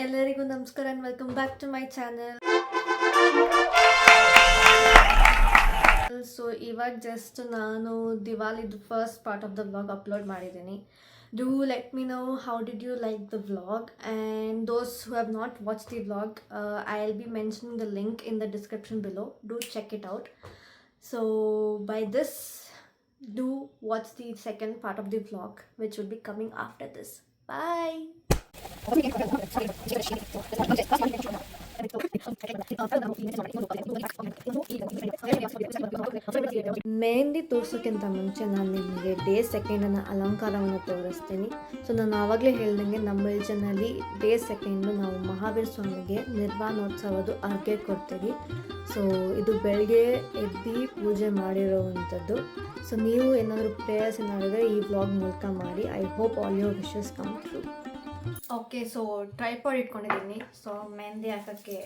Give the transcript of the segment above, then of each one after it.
ಎಲ್ಲರಿಗೂ ನಮಸ್ಕಾರ and welcome back to my channel so ಇವಾಗ ಜಸ್ಟ್ ನಾನು ದಿವಾಲಿದು first part of the vlog upload ಮಾಡಿದ್ದೀನಿ. Do let me know how did you like the vlog and those who have not watch the vlog I will be mentioning the link in the description below do check it out so bye this do watch the second part of the vlog, which will be coming after this. Bye! Mehndi ತೋರಿಸೋಕ್ಕಿಂತ ಮುಂಚೆ ನಾನು ನಿಮಗೆ day ಸೆಕೆಂಡನ್ನು ಅಲಂಕಾರವನ್ನು ತೋರಿಸ್ತೀನಿ so ನಾನು ಆವಾಗಲೇ ಹೇಳ್ದಂಗೆ ನಮ್ಮ ರಿಲಿಜನಲ್ಲಿ day second ನಾವು ಮಹಾವೀರ ಸ್ವಾಮಿಗೆ ನಿರ್ವಾಣೋತ್ಸವದ ಅರ್ಗೆ ಕೊಡ್ತೀವಿ ಸೊ ಇದು ಬೆಳಗ್ಗೆ ಎದ್ದು ಪೂಜೆ ಮಾಡಿರೋವಂಥದ್ದು। ಸೊ ನೀವು ಏನಾದರೂ ಪ್ರೇಯರ್ಸ್ ಏನಾದರೆ ಈ ಬ್ಲಾಗ್ ಮೂಲಕ ಮಾಡಿ. I hope all your wishes come through okay so tripod ಇಟ್ಕೊಂಡಿದ್ದೀನಿ. ಸೊ ಮೆಹಂದಿ ಹಾಕೋಕ್ಕೆ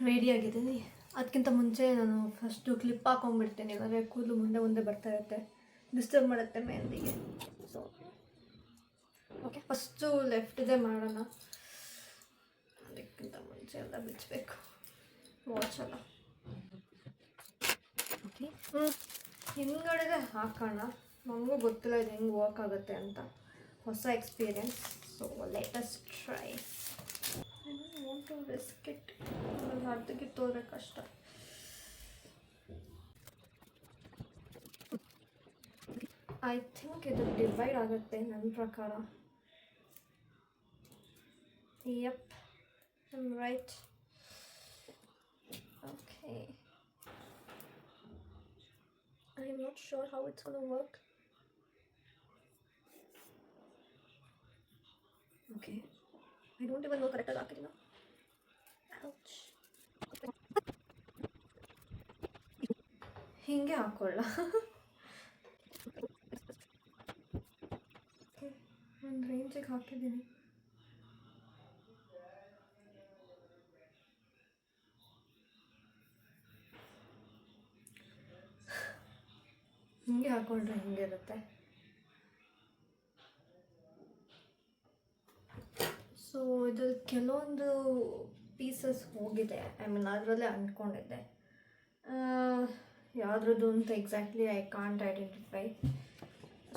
ರೆಡಿ ಆಗಿದ್ದೀನಿ. ಅದಕ್ಕಿಂತ ಮುಂಚೆ ನಾನು ಫಸ್ಟು ಕ್ಲಿಪ್ ಹಾಕೊಂಡ್ಬಿಡ್ತೀನಿ. ಇಲ್ಲಾಂದರೆ ಕೂದಲು ಮುಂದೆ ಮುಂದೆ ಬರ್ತಾ ಇರುತ್ತೆ. ಡಿಸ್ಟರ್ಬ್ ಮಾಡುತ್ತೆ ಮೆಹಂದಿಗೆ ಸೊ ಓಕೆ ಫಸ್ಟು ಲೆಫ್ಟಿದೆ ಮಾಡೋಣ. ಅದಕ್ಕಿಂತ ಮುಂಚೆ ಎಲ್ಲ ಬಿಚ್ಚಬೇಕು ವಾಚಲ್ಲ ಓಕೆ ಹ್ಞೂ ಹಾಕೋಣ. ನಮಗೂ ಗೊತ್ತಿಲ್ಲ ಇದು ಹೆಂಗೆ ವರ್ಕ್ ಆಗುತ್ತೆ ಅಂತ. ಹೊಸ experience so latest try want to risk it ಅರ್ಧಕ್ಕೆ ತೋದ್ರೆ ಕಷ್ಟ ಐ ಥಿಂಕ್ ಇದು ಡಿವೈಡ್ ಆಗುತ್ತೆ ನನ್ನ ಪ್ರಕಾರ yup I'm right okay I'm not sure how it's gonna work. Okay. I don't even know correct ಆಗಿಲ್ಲ Ouch. ಹಿಂಗೆ ಹಾಕೊಳ್ಳ. ಒಂದು ರೇಂಜಿಗೆ ಹಾಕಿದ್ದೀನಿ. ಹಿಂಗೆ ಹಾಕೊಂಡ್ರೆ ಹಿಂಗಿರುತ್ತೆ ಸೊ ಇದ್ರಲ್ಲಿ ಕೆಲವೊಂದು ಪೀಸಸ್ ಹೋಗಿದೆ. ಐ ಮೀನ್ ಅದರಲ್ಲೇ ಅಂದ್ಕೊಂಡಿದ್ದೆ ಯಾವುದ್ರದ್ದು ಅಂತ exactly I can't identify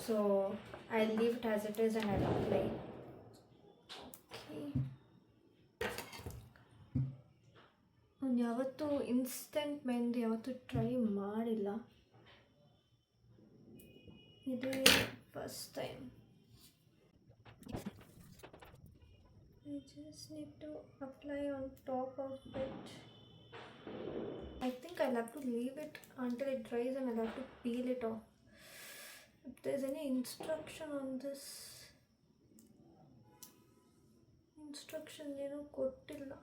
so I leave it as it is and I apply ನಾನು ಯಾವತ್ತೂ ಇನ್ಸ್ಟೆಂಟ್ ಮೆಹಂದಿ ಯಾವತ್ತೂ ಟ್ರೈ ಮಾಡಿಲ್ಲ. ಇದು first time I just need to apply on top of it. I think I'll have to leave it until it dries and I'll have to peel it off. If there's any instruction on this, instruction ಏನು ಕೊಟ್ಟಿಲ್ಲ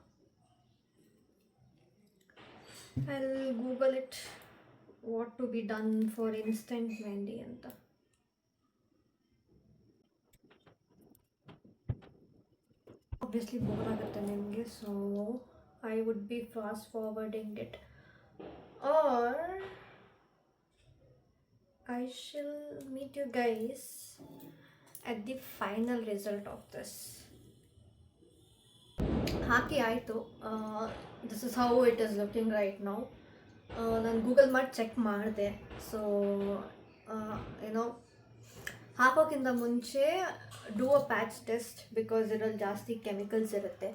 I'll Google it what to be done for instant mehndi ಅಂತ obviously bore ಆಗುತ್ತೆ ನಿಮಗೆ so I would be fast forwarding it or I shall meet you guys at the final result of this ಹಾಕಿ ಆಯಿತು this is how it is looking right ನಾವು ನಾನು Google ಮಾಡಿ check ಮಾಡಿದೆ so ಏನೋ ಹಾಕೋಕ್ಕಿಂತ ಮುಂಚೆ do a patch test because ಇದರಲ್ಲಿ ಜಾಸ್ತಿ ಕೆಮಿಕಲ್ಸ್ ಇರುತ್ತೆ.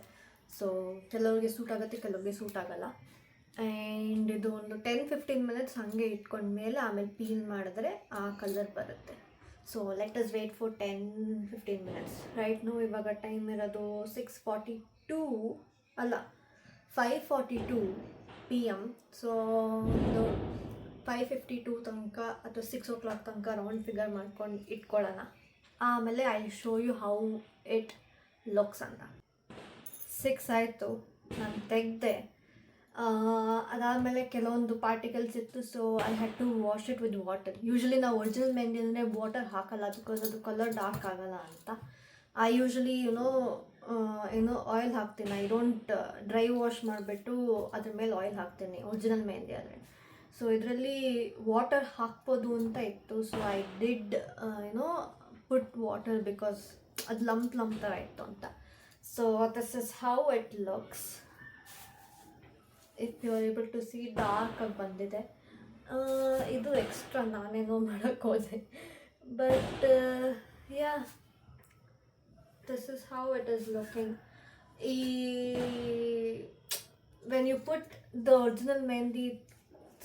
ಸೊ ಕೆಲವ್ರಿಗೆ ಸೂಟ್ ಆಗುತ್ತೆ, ಕೆಲವ್ರಿಗೆ ಸೂಟ್ ಆಗೋಲ್ಲ. ಆ್ಯಂಡ್ ಇದು ಒಂದು ಟೆನ್ ಫಿಫ್ಟೀನ್ ಮಿನಿಟ್ಸ್ ಹಾಗೆ ಇಟ್ಕೊಂಡ್ಮೇಲೆ ಆಮೇಲೆ ಪೀಲ್ ಮಾಡಿದ್ರೆ ಆ ಕಲರ್ ಬರುತ್ತೆ. So let us wait for ten fifteen minutes right no ಇವಾಗ ಟೈಮ್ ಇರೋದು ಸಿಕ್ಸ್ ಫಾರ್ಟಿ ಟೂ ಅಲ್ಲ five forty two P M so ಒಂದು ಫೈವ್ ಫಿಫ್ಟಿ ಟೂ ತನಕ ಅಥವಾ ಸಿಕ್ಸ್ ಓ ಕ್ಲಾಕ್ ತನಕ ರೌಂಡ್ ಫಿಗರ್ ಮಾಡ್ಕೊಂಡು ಇಟ್ಕೊಳ್ಳೋಣ. ಆಮೇಲೆ I show you how it looks ಅಂತ. ಸಿಕ್ಸ್ ಆಯಿತು, ನಾನು ತೆಗೆದೆ. ಅದಾದಮೇಲೆ ಕೆಲವೊಂದು ಪಾರ್ಟಿಕಲ್ಸ್ ಇತ್ತು so I had to wash it with water usually ನಾವು ಒರಿಜಿನಲ್ ಮೆಹಂದಿ ಅಂದರೆ ವಾಟರ್ ಹಾಕಲ್ಲ ಬಿಕಾಸ್ ಅದು ಕಲರ್ ಡಾರ್ಕ್ ಆಗಲ್ಲ ಅಂತ. ಐ ಯೂಶ್ವಲಿ ಯುನೋ ಏನೋ ಆಯಿಲ್ ಹಾಕ್ತೀನಿ. ಐ ಡೋಂಟ್ ಡ್ರೈ ವಾಶ್ ಮಾಡಿಬಿಟ್ಟು ಅದ್ರ ಮೇಲೆ ಆಯಿಲ್ ಹಾಕ್ತೀನಿ ಒರಿಜಿನಲ್ ಮೆಹಂದಿ ಆದರೆ ಸೊ ಇದರಲ್ಲಿ ವಾಟರ್ ಹಾಕ್ಬೋದು ಅಂತ ಇತ್ತು. ಸೊ ಐ ಡಿಡ್ ಏನೋ ಪುಟ್ ವಾಟರ್ ಬಿಕಾಸ್ ಅದು ಲಂಪ್ ಲಂಪ್ ಥರ ಇತ್ತು ಅಂತ. So this is how it looks if you are able to see ಡಾರ್ಕಾಗಿ ಬಂದಿದೆ. ಆ, ಇದು ಎಕ್ಸ್ಟ್ರಾ ನಾನೇನೋ ಮಾಡೋಕ್ಕೆ ಹೋದೆ. But yeah this is how it is looking ಈ when you put the original mehndi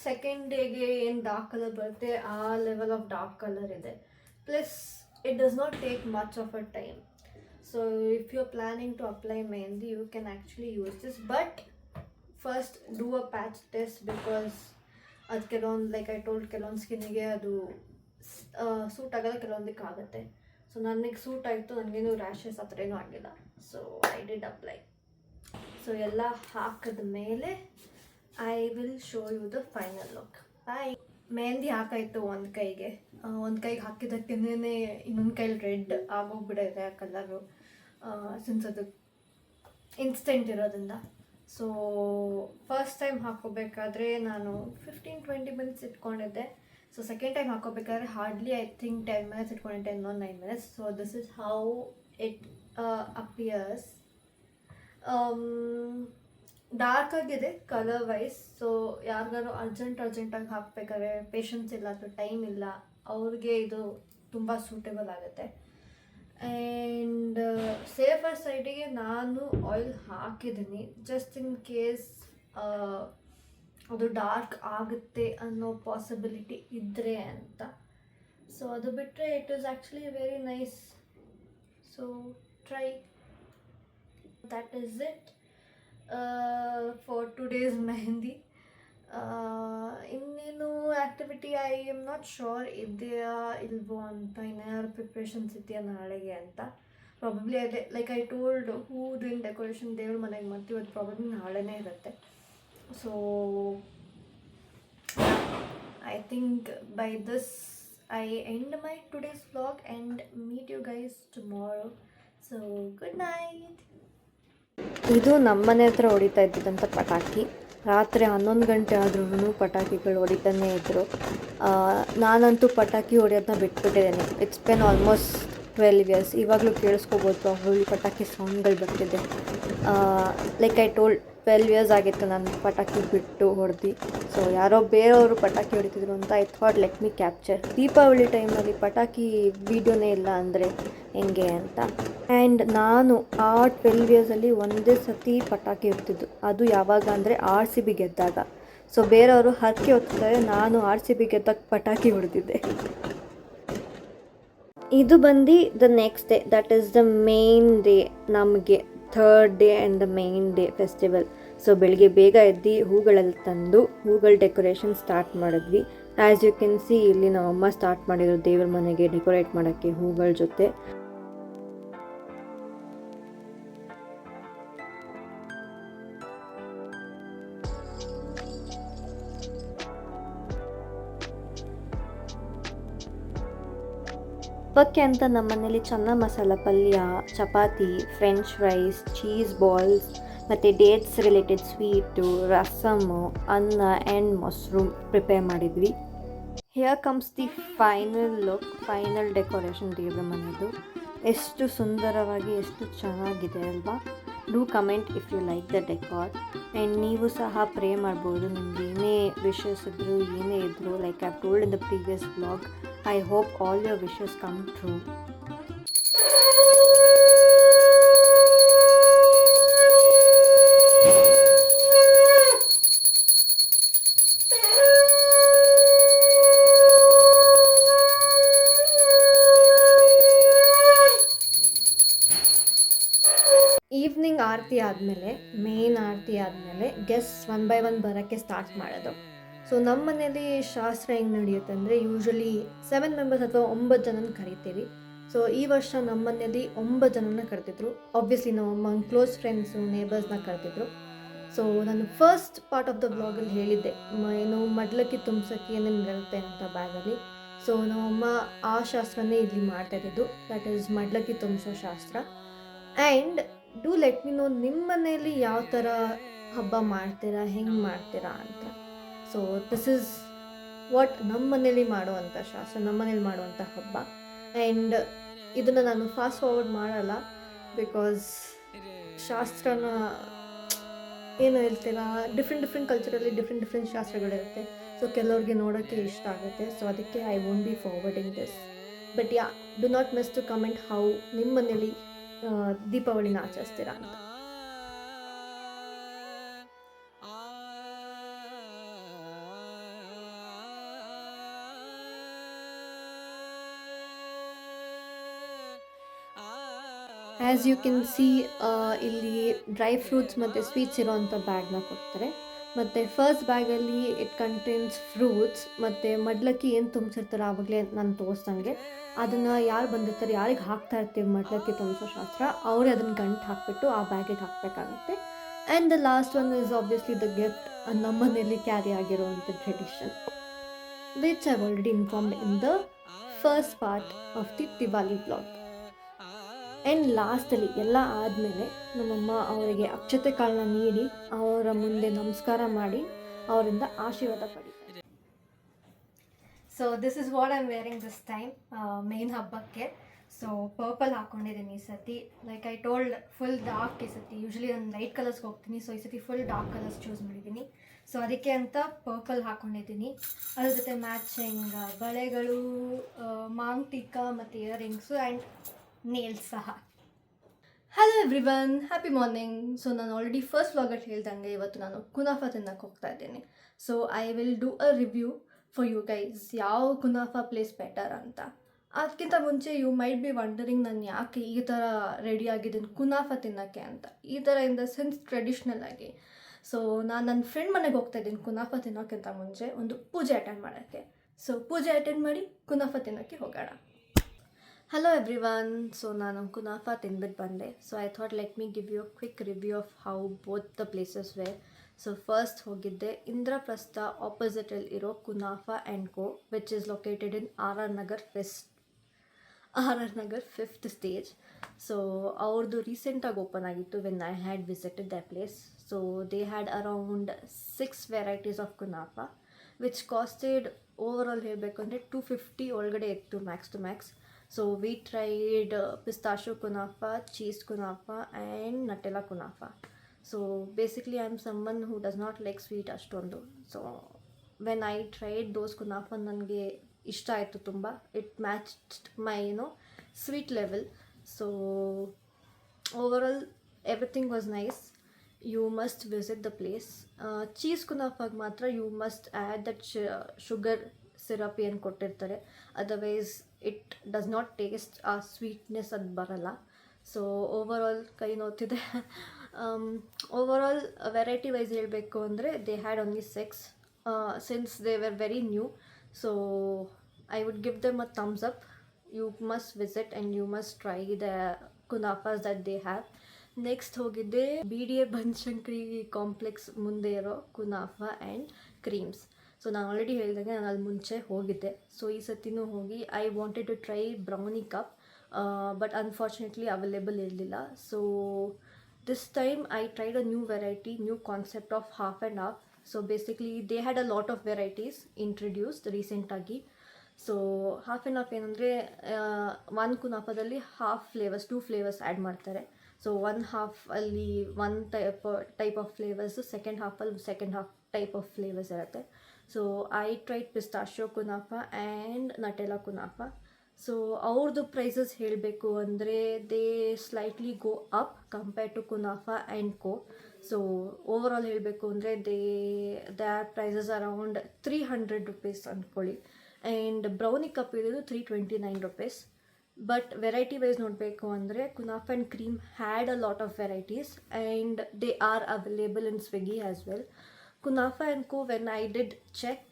second ಡೇಗೆ ಏನು ಡಾರ್ಕ್ ಕಲರ್ ಬರುತ್ತೆ, ಆ ಲೆವೆಲ್ ಆಫ್ ಡಾರ್ಕ್ ಕಲರ್ ಇದೆ. Plus it does not take much of a time so if you are planning to apply mehndi you can actually use this but first do a patch test because ಅದು ಕೆಲವೊಂದು like I told ಕೆಲವೊಂದು ಸ್ಕಿನ್ನಿಗೆ ಅದು suit ಆಗಲ್ಲ ಕೆಲವೊಂದಕ್ಕೆ ಆಗುತ್ತೆ. So ನನಗೆ suit ಆಯಿತು, ನನಗೇನು rashes ಆ ಥರ ಏನೂ ಆಗಿಲ್ಲ. So I did apply so ಎಲ್ಲ ಹಾಕಿದ ಮೇಲೆ I will show you the final look bye mehndi ಹಾಕಾಯ್ತು ಒಂದು ಕೈಗೆ. ಒಂದು ಕೈಗೆ ಹಾಕಿದ್ದಕ್ಕೇನೆ ಇನ್ನೊಂದು ಕೈಲಿ ರೆಡ್ ಆಗೋಗ್ಬಿಟ್ಟಿದೆ ಆ ಕಲರು ಸಿನ್ಸ್ ಅದು ಇನ್ಸ್ಟೆಂಟ್ ಇರೋದ್ರಿಂದ. ಸೊ ಫಸ್ಟ್ ಟೈಮ್ ಹಾಕೋಬೇಕಾದ್ರೆ ನಾನು ಫಿಫ್ಟೀನ್ ಟ್ವೆಂಟಿ ಮಿನಿಟ್ಸ್ ಇಟ್ಕೊಂಡಿದ್ದೆ. So second time ಹಾಕೋಬೇಕಾದ್ರೆ hardly I think ten minutes ಇಟ್ಕೊಂಡಿದ್ದೆ ಇನ್ನೊಂದು nine minutes so this is how it appears dark ಆಗಿದೆ ಕಲರ್ ವೈಸ್ ಸೊ ಯಾರಿಗಾರು ಅರ್ಜೆಂಟ್ ಅರ್ಜೆಂಟಾಗಿ ಹಾಕ್ಬೇಕಾದ್ರೆ ಪೇಷನ್ಸ್ ಇಲ್ಲ, ಅಥವಾ ಟೈಮ್ ಇಲ್ಲ, ಅವ್ರಿಗೆ ಇದು ತುಂಬ ಸೂಟೇಬಲ್ ಆಗುತ್ತೆ. ಆ್ಯಂಡ್ ಸೇಫರ್ ಸೈಡಿಗೆ ನಾನು ಆಯಿಲ್ ಹಾಕಿದ್ದೀನಿ. ಜಸ್ಟ್ ಇನ್ ಕೇಸ್ ಅದು ಡಾರ್ಕ್ ಆಗುತ್ತೆ ಅನ್ನೋ ಪಾಸಿಬಿಲಿಟಿ ಇದ್ದರೆ ಅಂತ. ಸೊ ಅದು ಬಿಟ್ಟರೆ it is actually very nice so try that is it. For today's mehendi uh, ಇನ್ನೇನು activity I am not sure ಇದೆಯಾ ಇಲ್ವೋ ಅಂತ ಇನ್ನೇನಾದ್ರು ಪ್ರಿಪ್ರೇಷನ್ಸ್ ಇದೆಯಾ ನಾಳೆಗೆ ಅಂತ. ಪ್ರಾಬಬ್ಲಿ ಅದೇ ಲೈಕ್ ಐ ಟೋಲ್ಡ್ ಹೂವಿನ ಡೆಕೋರೇಷನ್ ದೇವ್ರ ಮನೆಗೆ ಮಾಡ್ತೀವಿ ಅದು ಪ್ರಾಬಬ್ಲಿ ನಾಳೆನೇ ಇರುತ್ತೆ. So I think by this I end my today's vlog and meet you guys tomorrow so good night ಇದು ನಮ್ಮನೆ ಹತ್ರ ಹೊಡಿತಾ ಇದ್ದಿದ್ದಂಥ ಪಟಾಕಿ. ರಾತ್ರಿ ಹನ್ನೊಂದು ಗಂಟೆ ಆದ್ರೂ ಪಟಾಕಿಗಳು ಹೊಡಿತಾನೇ ಇದ್ದರು ನಾನಂತೂ ಪಟಾಕಿ ಹೊಡೆಯೋದನ್ನ ಬಿಟ್ಬಿಟ್ಟಿದ್ದೇನೆ. It's been almost twelve years, ಇವಾಗಲೂ ಕೇಳಿಸ್ಕೋಬೋದು ಹುಳಿ ಪಟಾಕಿ ಸೌಂಡ್ಗಳು ಬರ್ತಿದೆ. Like I told twelve years ಆಗಿತ್ತು ನಾನು ಪಟಾಕಿ ಬಿಟ್ಟು ಹೊಡೆದು. ಸೊ ಯಾರೋ ಬೇರೆಯವರು ಪಟಾಕಿ ಹೊಡಿತಿದ್ರು ಅಂತ I thought let me capture Deepavali ಟೈಮಲ್ಲಿ ಪಟಾಕಿ ವೀಡಿಯೋನೇ ಇಲ್ಲ ಅಂದರೆ ಹೆಂಗೆ ಅಂತ. ಆ್ಯಂಡ್ ನಾನು ಆ ಟ್ವೆಲ್ವ್ ಇಯರ್ಸಲ್ಲಿ ಒಂದೇ ಸತಿ ಪಟಾಕಿ ಇರ್ತಿದ್ದು ಅದು ಯಾವಾಗ ಅಂದರೆ ಆರ್ ಸಿ ಬಿ ಗೆದ್ದಾಗ. ಸೊ ಬೇರೆಯವರು ಹರಕೆ ಹೊತ್ತಿದ್ದಾರೆ, ನಾನು ಆರ್ ಸಿ ಬಿ ಗೆದ್ದಾಗ ಪಟಾಕಿ ಹೊಡೆದಿದ್ದೆ ಇದು ಬಂದು the next day that is the main day ನಮಗೆ third day and the main day festival so ಬೆಳಿಗ್ಗೆ ಬೇಗ ಎದ್ದು ಹೂಗಳಲ್ಲಿ ತಂದು, ಹೂಗಳ ಡೆಕೋರೇಷನ್ ಸ್ಟಾರ್ಟ್ ಮಾಡಿದ್ವಿ. ಆ್ಯಸ್ ಯು ಕೆನ್ ಸಿ ಇಲ್ಲಿ ನಮ್ಮಮ್ಮ ಸ್ಟಾರ್ಟ್ ಮಾಡಿದ್ರು ದೇವ್ರ ಮನೆಗೆ ಡೆಕೋರೇಟ್ ಮಾಡೋಕ್ಕೆ ಹೂಗಳ ಜೊತೆ. ಹಬ್ಬಕ್ಕೆ ಅಂತ ನಮ್ಮ ಮನೇಲಿ ಚೆನ್ನ ಮಸಾಲ ಪಲ್ಯ, chapati french fries cheese balls ಮತ್ತು ಡೇಟ್ಸ್ ರಿಲೇಟೆಡ್ ಸ್ವೀಟು ರಸಮು ಅನ್ನ ಆ್ಯಂಡ್ ಮೊಸರು ಪ್ರಿಪೇರ್ ಮಾಡಿದ್ವಿ. Here comes the final look final decoration ದೇವ್ರ ಮನೆಯದು ಎಷ್ಟು ಸುಂದರವಾಗಿ, ಎಷ್ಟು ಚೆನ್ನಾಗಿದೆ ಅಲ್ವಾ? Do comment if you like the decor and ನೀವು ಸಹ ಪ್ರೇ ಮಾಡ್ಬೋದು. ನಿಮ್ಗೆ ಏನೇ ವಿಷಸ್ ಇದ್ದರು ಏನೇ ಇದ್ದರು like I told in the previous blog I hope all your wishes come true evening ಆರತಿ ಆದಮೇಲೆ ಮೇನ್ ಆರತಿ ಆದಮೇಲೆ ಗೆಸ್ಟ್ ಒನ್ ಬೈ ಒನ್ ಬರೋಕ್ಕೆ ಸ್ಟಾರ್ಟ್ ಮಾಡೋದು. ಸೊ ನಮ್ಮ ಮನೇಲಿ ಶಾಸ್ತ್ರ ಹೆಂಗೆ ನಡೆಯುತ್ತೆ ಅಂದರೆ ಯೂಶ್ವಲಿ ಸೆವೆನ್ ಮೆಂಬರ್ಸ್ ಅಥವಾ ಒಂಬತ್ತು ಜನನ ಕರಿತೀವಿ. ಸೊ ಈ ವರ್ಷ ನಮ್ಮ ಮನೆಯಲ್ಲಿ ಒಂಬತ್ತು ಜನನ ಕರೆದಿದ್ರು ಆಬ್ವಿಯಸ್ಲಿ ನಮ್ಮ ಕ್ಲೋಸ್ ಫ್ರೆಂಡ್ಸು ನೇಬರ್ಸ್ನ ಕರೆದಿದ್ರು ಸೊ ನಾನು ಫಸ್ಟ್ ಪಾರ್ಟ್ ಆಫ್ ದ ಬ್ಲಾಗಲ್ಲಿ ಹೇಳಿದ್ದೆ. ಏನು ಮಡ್ಲಕ್ಕಿ ತುಂಬಿಸೋಕ್ಕೆ ಏನೇನು ಇರುತ್ತೆ ಅಂತ ಬ್ಯಾಗಲ್ಲಿ ಸೊ ನಮ್ಮಮ್ಮ ಆ ಶಾಸ್ತ್ರನೇ ಇಲ್ಲಿ ಮಾಡ್ತಾ ಇದ್ದಿದ್ದು. ದಟ್ ಈಸ್ ಮಡ್ಲಕ್ಕಿ ತುಂಬಿಸೋ ಶಾಸ್ತ್ರ. And do let me know ನಿಮ್ಮ ಮನೆಯಲ್ಲಿ ಯಾವ ಥರ ಹಬ್ಬ ಮಾಡ್ತೀರಾ, ಹೆಂಗೆ ಮಾಡ್ತೀರಾ ಅಂತ. ಸೊ ದಿಸ್ ಇಸ್ ವಾಟ್ ನಮ್ಮ ಮನೇಲಿ ಮಾಡುವಂಥ ಶಾಸ್ತ್ರ ನಮ್ಮ ಮನೇಲಿ ಮಾಡುವಂಥ ಹಬ್ಬ. ಆ್ಯಂಡ್ ಇದನ್ನು ನಾನು ಫಾಸ್ಟ್ ಫಾರ್ವರ್ಡ್ ಮಾಡಲ್ಲ ಬಿಕಾಸ್ ಶಾಸ್ತ್ರನ ಏನು ಹೇಳ್ತೀರಾ ಡಿಫ್ರೆಂಟ್ ಡಿಫ್ರೆಂಟ್ ಕಲ್ಚರಲ್ಲಿ ಡಿಫ್ರೆಂಟ್ ಡಿಫ್ರೆಂಟ್ ಶಾಸ್ತ್ರಗಳಿರುತ್ತೆ. ಸೊ ಕೆಲವ್ರಿಗೆ ನೋಡೋಕ್ಕೆ ಇಷ್ಟ ಆಗುತ್ತೆ. ಸೊ ಅದಕ್ಕೆ I won't be forwarding this but yeah do not miss to comment how ನಿಮ್ಮ ಮನೇಲಿ ದೀಪಾವಳಿನ ಆಚರಿಸ್ತೀರಾ ಅಂತ. ಆ್ಯಸ್ ಯು ಕೆನ್ ಸಿ ಇಲ್ಲಿ ಡ್ರೈ ಫ್ರೂಟ್ಸ್ ಮತ್ತು ಸ್ವೀಟ್ಸ್ ಇರೋವಂಥ ಬ್ಯಾಗ್ನ ಕೊಡ್ತಾರೆ. ಮತ್ತು ಫಸ್ಟ್ ಬ್ಯಾಗಲ್ಲಿ ಇಟ್ ಕಂಟೇನ್ಸ್ ಫ್ರೂಟ್ಸ್ ಮತ್ತು ಮಡ್ಲಕ್ಕಿ ಏನು ತುಂಬಿಸಿರ್ತಾರೆ ಆವಾಗಲೇ ನಾನು ತೋರಿಸ್ದಂಗೆ. ಅದನ್ನು ಯಾರು ಬಂದಿರ್ತಾರೆ, ಯಾರಿಗೆ ಹಾಕ್ತಾ ಇರ್ತೀವಿ ಮಡ್ಲಕ್ಕಿ ತುಂಬಿಸೋ ಶಾಸ್ತ್ರ, ಅವರೇ ಅದನ್ನು ಗಂಟು ಹಾಕ್ಬಿಟ್ಟು ಆ ಬ್ಯಾಗಿಗೆ ಹಾಕಬೇಕಾಗುತ್ತೆ. And the last one is obviously the gift ಮನೆಯಲ್ಲಿ ಕ್ಯಾರಿ ಆಗಿರುವಂಥ tradition which I already inform in the first part of the Diwali blog and ಲಾಸ್ಟಲ್ಲಿ ಎಲ್ಲ ಆದಮೇಲೆ ನಮ್ಮಮ್ಮ ಅವರಿಗೆ ಅಕ್ಷತೆ ಕಾಳನ್ನ ನೀಡಿ ಅವರ ಮುಂದೆ ನಮಸ್ಕಾರ ಮಾಡಿ ಅವರಿಂದ ಆಶೀರ್ವಾದ ಪಡಿ so this is what I am wearing this time main ಹಬ್ಬಕ್ಕೆ. ಸೊ ಪರ್ಪಲ್ ಹಾಕ್ಕೊಂಡಿದ್ದೀನಿ ಈ ಸತಿ. Like I told full dark ಈ ಸತಿ. ಯೂಶ್ವಲಿ ನಾನು ಲೈಟ್ ಕಲರ್ಸ್ಗೆ ಹೋಗ್ತೀನಿ. ಸೊ ಈ ಸತಿ ಫುಲ್ ಡಾರ್ಕ್ ಕಲರ್ಸ್ ಚೂಸ್ ಮಾಡಿದ್ದೀನಿ. ಸೊ ಅದಕ್ಕೆ ಅಂತ ಪರ್ಪಲ್ ಹಾಕ್ಕೊಂಡಿದ್ದೀನಿ ಅದ್ರ ಜೊತೆ ಮ್ಯಾಚಿಂಗ್ ಬಳೆಗಳು ಮಾಂಗ್ ಟೀಕಾ ಮತ್ತು ಇಯರಿಂಗ್ಸು ಆ್ಯಂಡ್ ನೇಲ್ಸ್ ಸಹ hello everyone happy morning so ನಾನು ಆಲ್ರೆಡಿ ಫಸ್ಟ್ ವ್ಲಾಗಲ್ಲಿ ಹೇಳ್ದಂಗೆ ಇವತ್ತು ನಾನು ಕುನಾಫಾ ತಿನ್ನಕ್ಕೆ ಹೋಗ್ತಾ ಇದ್ದೀನಿ. So I will do a review for you guys ಯಾವ ಕುನಾಫಾ ಪ್ಲೇಸ್ ಬೆಟರ್ ಅಂತ. ಅದಕ್ಕಿಂತ ಮುಂಚೆ ಯು ಮೈಟ್ ಬಿ ವಂಡರಿಂಗ್ ನಾನು ಯಾಕೆ ಈ ಥರ ರೆಡಿ ಆಗಿದ್ದೀನಿ ಕುನಾಫಾ ತಿನ್ನೋಕ್ಕೆ ಅಂತ. ಈ ಥರ ಇನ್ ದ ಸೆನ್ಸ್ ಟ್ರೆಡಿಷ್ನಲ್ ಆಗಿ. ಸೊ ನಾನು ನನ್ನ ಫ್ರೆಂಡ್ ಮನೆಗೆ ಹೋಗ್ತಾ ಇದ್ದೀನಿ ಕುನಾಫಾ ತಿನ್ನೋಕ್ಕಿಂತ ಮುಂಚೆ ಒಂದು ಪೂಜೆ ಅಟೆಂಡ್ ಮಾಡೋಕ್ಕೆ. ಸೊ ಪೂಜೆ ಅಟೆಂಡ್ ಮಾಡಿ ಕುನಾಫಾ ತಿನ್ನೋಕ್ಕೆ ಹೋಗೋಣ. ಹಲೋ ಎವ್ರಿ ಒನ್ ಸೊ ನಾನು ಕುನಾಫಾ ತಿಂದ್ಬಿಟ್ಟು ಬಂದೆ. So I thought let me give you quick review of how both the places where so first ಹೋಗಿದ್ದೆ ಇಂದ್ರಪ್ರಸ್ಥ ಆಪೋಸಿಟಲ್ಲಿ ಇರೋ kunafa and co which is located in R R Nagar fest R R Nagar fifth stage so ಅವ್ರದ್ದು ರೀಸೆಂಟಾಗಿ open ಆಗಿತ್ತು when I had visited the place so they had around six varieties of kunafa which costed over all ಹೇಳಬೇಕು ಅಂದರೆ two fifty ಒಳಗಡೆ ಇತ್ತು max to max so we'd tried pistachio kunafa cheese kunafa and Nutella kunafa so basically I am someone who does not like sweet ಅಷ್ಟೊಂದು. So when I tried those kunafa ನನಗೆ ಇಷ್ಟ ಆಯಿತು ತುಂಬ. It match my you know sweet level so overall everything was nice you must visit the place cheese ಕುನಾಫಾಗೆ ಮಾತ್ರ you must add that sugar syrup ಏನು ಕೊಟ್ಟಿರ್ತಾರೆ. Otherwise it does not taste a sweetness ಅದು ಬರಲ್ಲ so over all ಕೈ ನೋತಿದೆ over all variety wise ಹೇಳಬೇಕು ಅಂದರೆ they had only six since they were very new so I would give them a thumbs up you must visit and you must try the kunafas that they have next ಹೋಗಿದ್ದೆ B D A Banashankari complex ಮುಂದೆ ಇರೋ kunafa and creams so ನಾನು already ಹೇಳಿದಾಗೆ ನಾನು ಅಲ್ಲಿ ಮುಂಚೆ ಹೋಗಿದ್ದೆ. So ಈ ಸತಿನೂ ಹೋಗಿ I wanted to try brownie cup but unfortunately available ಇರಲಿಲ್ಲ. So this time I tried a new variety new concept of half and half so basically they had a lot of varieties introduced ರೀಸೆಂಟಾಗಿ so half and half ಏನಂದರೆ one ಕುನಾಫದಲ್ಲಿ half flavours two flavours add ಮಾಡ್ತಾರೆ. So one half ಅಲ್ಲಿ one type type of flavours second ಹಾಫಲ್ಲಿ second half type of flavours ಇರುತ್ತೆ. So I tried pistachio kunafa and Nutella kunafa so ಅವ್ರದ್ದು prices ಹೇಳಬೇಕು ಅಂದರೆ they slightly go up compare to kunafa and co so over all ಹೇಳಬೇಕು ಅಂದರೆ they their prices around three hundred rupees ಅಂದ್ಕೊಳ್ಳಿ and brownie cup ಇರೋದು three twenty nine rupees but variety wise ನೋಡಬೇಕು ಅಂದರೆ kunafa and cream had a lot of varieties and they are available in Swiggy as well kunafa and co when I did check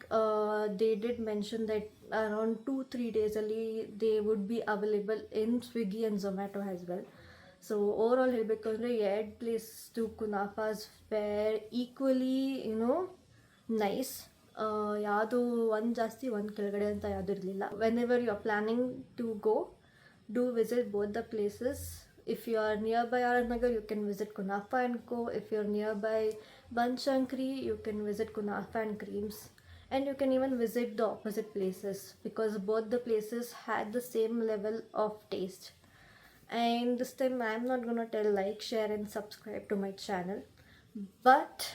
they did mention that around two three ಡೇಸಲ್ಲಿ they would be available in Swiggy and Zomato as well so over all ಹೇಳಬೇಕು ಅಂದರೆ ಎರಡು place to kunafas were equally you know nice ಯಾವುದು ಒಂದು ಜಾಸ್ತಿ ಒಂದು ಕೆಳಗಡೆ ಅಂತ ಯಾವುದೂ ಇರಲಿಲ್ಲ whenever you are planning to go do visit both the places. If you are nearby Nagar, you can visit Kunafa and Co. If you're nearby Banshankri, you can visit Kunafa and Creams. And you can even visit the opposite places because both the places had the same level of taste. and this time i'm not gonna tell like share and subscribe to my channel but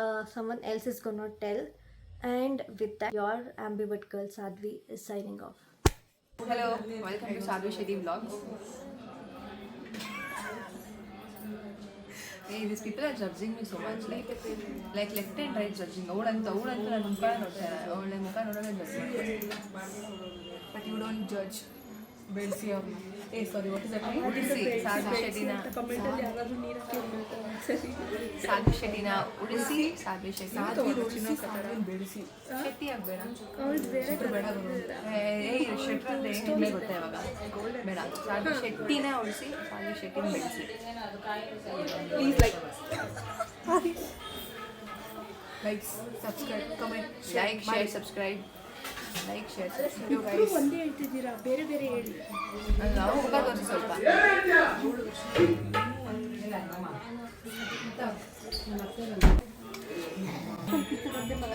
uh, someone else is gonna tell and with that your ambivert girl sadvi is signing off Hello, welcome to Sadhu Shetty Vlogs. These people are judging me so much. Like, like left and right judging. ಅವಳಂತ ಅವಳಂತ ನನ್ನ ಮುಖ ನೋಡ್ತಾರೆ ಅವಳ ಮುಖ ನೋಡೋದೇ judge but you don't judge ಬೆಳೆಸಿ ಅವ್ರನ್ನ ಏ ಸಾರಿ ವಾಟ್ ಇಸ್ ಉಳಿಸಿ ಸಾಧು ಶೆಟ್ಟಿನ ಕಮೆಂಟಲ್ಲಿ ಯಾರಾದ್ರೂ ನೀರು ಸರಿ ಸಾಧು ಶೆಟ್ಟಿನ ಉಳಿಸಿ ಸಾಧು ಶೆಟ್ಟಿ ಬೆಳೆಸಿ ಶೆಟ್ಟಿ ಆಗ್ಬೇಡ ಬೇಡ ಏಯ್ ಶೆಟ್ಟಿ ಅಂದ್ರೆ ಹೆಂಗೆ ಗೊತ್ತಾ ಇವಾಗ? ಬೇಡ. ಸಾಧು ಶೆಟ್ಟಿನ ಉಳಿಸಿ ಸಾಧು ಶೆಟ್ಟಿನ ಬೆಳೆಸಿ. Please like likes subscribe comment like share subscribe like share ಒಂದೇ ಹೇಳ್ತಿದ್ದೀರಾ? ಬೇರೆ ಬೇರೆ ಹೇಳಿ. ನಾವು ಹೋಗೋದು ಸ್ವಲ್ಪ.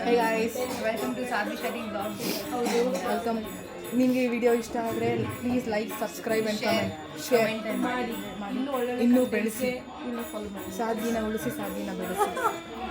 Hey guys welcome to Sadhi Shetty blog ಹೌದು. ವೆಲ್ಕಮ್ ನಿಮಗೆ ಈ ವಿಡಿಯೋ ಇಷ್ಟ ಆದರೆ please like subscribe and comment share ಮಾಡಿ. ಬೆಳೆಸಿ. ಇನ್ನೂ ಮಾಡಿ. ಸಾಧ್ವಿನ ಉಳಿಸಿ ಸಾಧ್ವಿನ ಬೆಳೆಸಿ.